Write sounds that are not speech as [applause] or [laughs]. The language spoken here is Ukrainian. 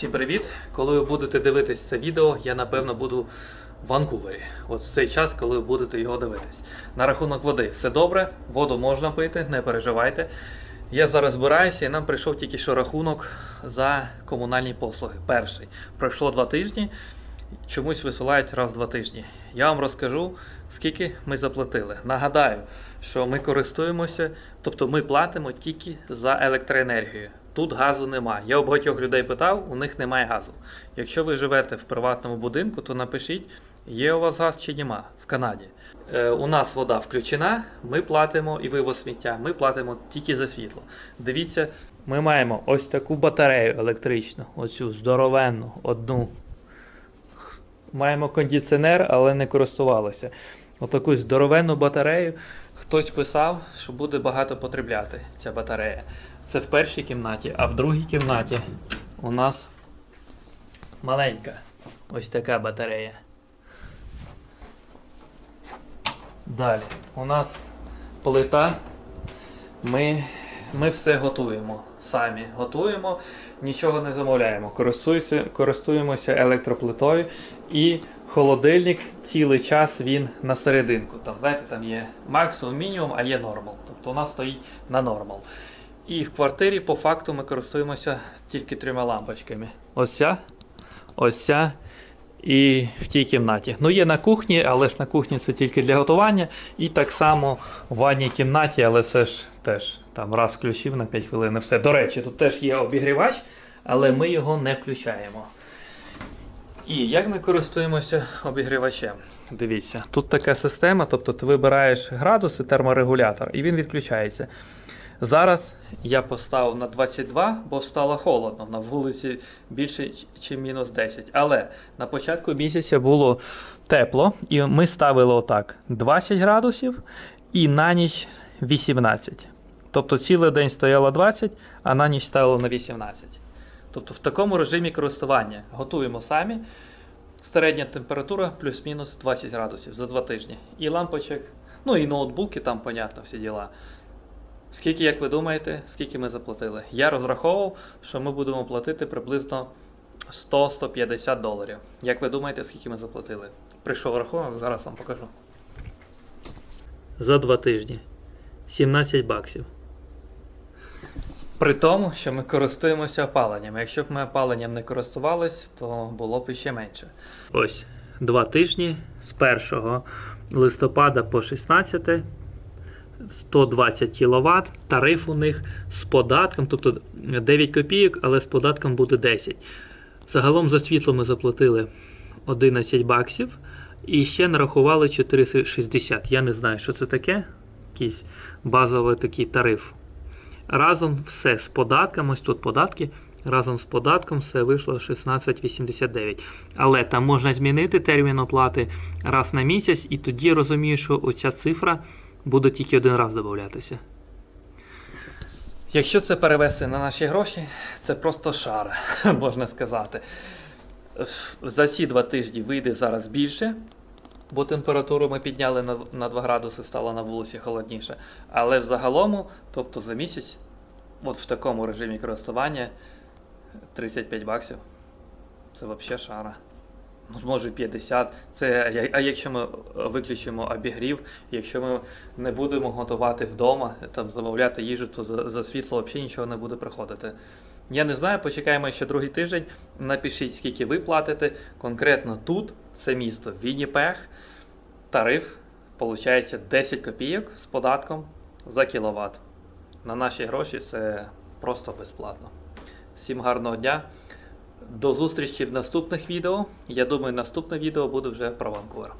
Всім привіт! Коли ви будете дивитись це відео, я напевно буду в Ванкувері. От в цей час, коли ви будете його дивитись. На рахунок води все добре, воду можна пити, не переживайте. Я зараз збираюся і нам прийшов тільки що рахунок за комунальні послуги. Перший. Пройшло два тижні, чомусь висилають раз в два тижні. Я вам розкажу, скільки ми заплатили. Нагадаю, що ми користуємося, тобто ми платимо тільки за електроенергію. Тут газу немає. Я у багатьох людей питав, у них немає газу. Якщо ви живете в приватному будинку, то напишіть, є у вас газ чи нема в Канаді. Е, у нас вода включена, ми платимо і вивоз сміття, ми платимо тільки за світло. Дивіться, ми маємо ось таку батарею електричну, оцю здоровенну, одну. Маємо кондиціонер, але не користувалися. Отаку здоровенну батарею. Хтось писав, що буде багато потребляти ця батарея. Це в першій кімнаті, а в другій кімнаті у нас маленька ось така батарея. Далі. У нас плита. Ми, ми все готуємо. Самі готуємо, нічого не замовляємо. Користуємося, користуємося електроплитою і холодильник цілий час він на серединку. Там, знаєте, там є максимум, мінімум, а є нормал. Тобто у нас стоїть на нормал. І в квартирі по факту ми користуємося тільки трьома лампочками. Ось ця, ось ця і в тій кімнаті. Ну, є на кухні, але ж на кухні це тільки для готування. І так само в ванній кімнаті, але це ж теж там раз включив на 5 хвилин і все. До речі, тут теж є обігрівач, але ми його не включаємо. І як ми користуємося обігрівачем? Дивіться, тут така система, тобто ти вибираєш градуси, терморегулятор, і він відключається. Зараз я поставив на 22, бо стало холодно. На вулиці більше, ніж мінус 10. Але на початку місяця було тепло, і ми ставили отак: 20 градусів і на ніч 18. Тобто цілий день стояло 20, а на ніч ставило на 18. Тобто в такому режимі користування готуємо самі. Середня температура плюс-мінус 20 градусів за 2 тижні. І лампочок, ну і ноутбуки, там, понятно, всі діла. Скільки, як ви думаєте, скільки ми заплатили? Я розраховував, що ми будемо платити приблизно 100-150 доларів. Як ви думаєте, скільки ми заплатили? Прийшов рахунок, зараз вам покажу. За два тижні 17 баксів. При тому, що ми користуємося опаленням. Якщо б ми опаленням не користувались, то було б ще менше. Ось два тижні з 1 листопада по 16 120 кВт. Тариф у них з податком, тобто 9 копійок, але з податком буде 10. Загалом за світло ми заплатили 11 баксів і ще нарахували 4,60. Я не знаю, що це таке. Якийсь базовий такий тариф. Разом все з податком, ось тут податки. Разом з податком все вийшло 16,89. Але там можна змінити термін оплати раз на місяць, і тоді я розумію, що оця цифра буде тільки один раз додатися. Якщо це перевести на наші гроші, це просто шар, [laughs] можна сказати. За ці два тижні вийде зараз більше, бо температуру ми підняли на, на 2 градуси, стало на вулиці холодніше. Але в тобто за місяць, от в такому режимі користування 35 баксів. Це взагалі шара. Може 50. Це, а якщо ми е, виключимо обігрів, якщо ми не будемо готувати вдома, там замовляти їжу, то за, за світло взагалі нічого не буде приходити. Я не знаю, почекаємо ще другий тиждень. Напишіть, скільки ви платите. Конкретно тут, це місто Вінніпех, тариф виходить 10 копійок з податком за кіловат. На наші гроші це просто безплатно. Всім гарного дня! До зустрічі в наступних відео. Я думаю, наступне відео буде вже про Ванкувер.